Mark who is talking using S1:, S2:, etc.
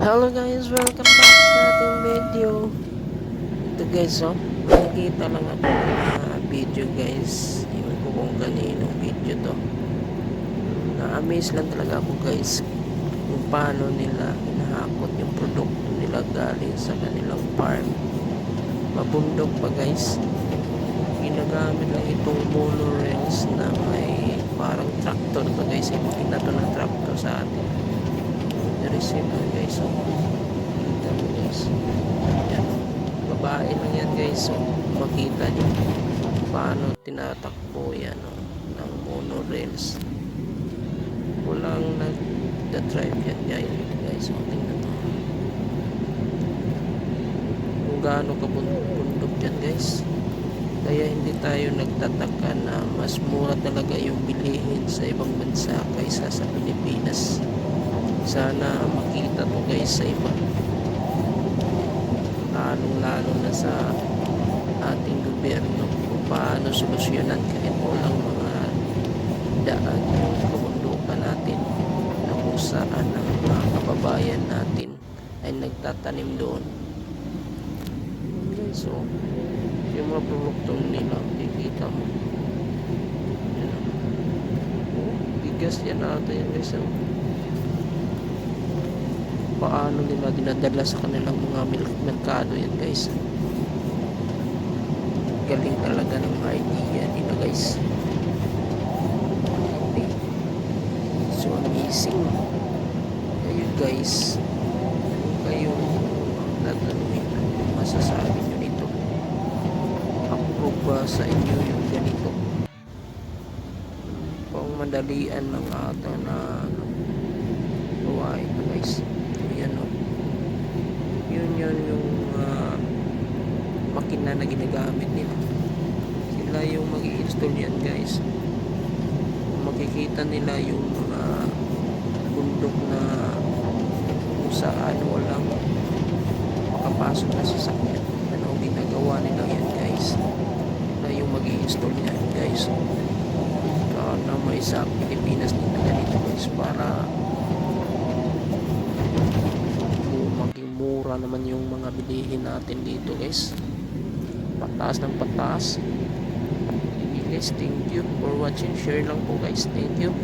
S1: Hello guys, welcome back sa ating video. Ito guys, oh, nakikita lang ako na video guys. Yung ko kung kaninong video to. Na-amaze lang talaga ako guys kung paano nila hinahakot yung produkto nila galing sa kanilang farm. Mabundok pa guys. Ginagamit lang itong monorails na may parang tractor to guys. Ipakita to ng tractor sa atin receive na guys so kita mo guys. Yan babae lang yan guys so makita nyo paano tinatakbo yan oh, ng monorails. Walang nagda-drive yan guys guys so tingnan mo. Kung gaano kabundok yan guys. Kaya hindi tayo nagtataka na mas mura talaga yung bilihin sa ibang bansa kaysa sa Pilipinas sana makita to guys sa iba. Lalong lalo na sa ating gobyerno kung paano solusyonan kahit walang mga daan yung kabundukan natin na kung saan ang mga kababayan natin ay nagtatanim doon. So yung mga produkto nila kikita mo. Yan, oh, bigas yan natin guys oh paano nila dinadala sa kanilang mga merkado yan guys. Galing talaga ng idea nila guys. Okay. so amazing. Kayo guys. Kung kayo tatanungin masasabi nyo nito. Approve ba sa inyo yung ganito? Pang madalian lang ata na ano, gawain guys yun yun yung uh, makina na ginagamit nila. Sila yung mag install yan guys. Makikita nila yung mga bundok na kung saan walang makapasok na sasakyan. Ano ginagawa nila yan guys. Sila yung mag install yan guys. Sana may sa Pilipinas na ganito guys para mura naman yung mga bilihin natin dito guys. Pataas ng pataas. Okay guys. Thank you for watching. Share lang po guys. Thank you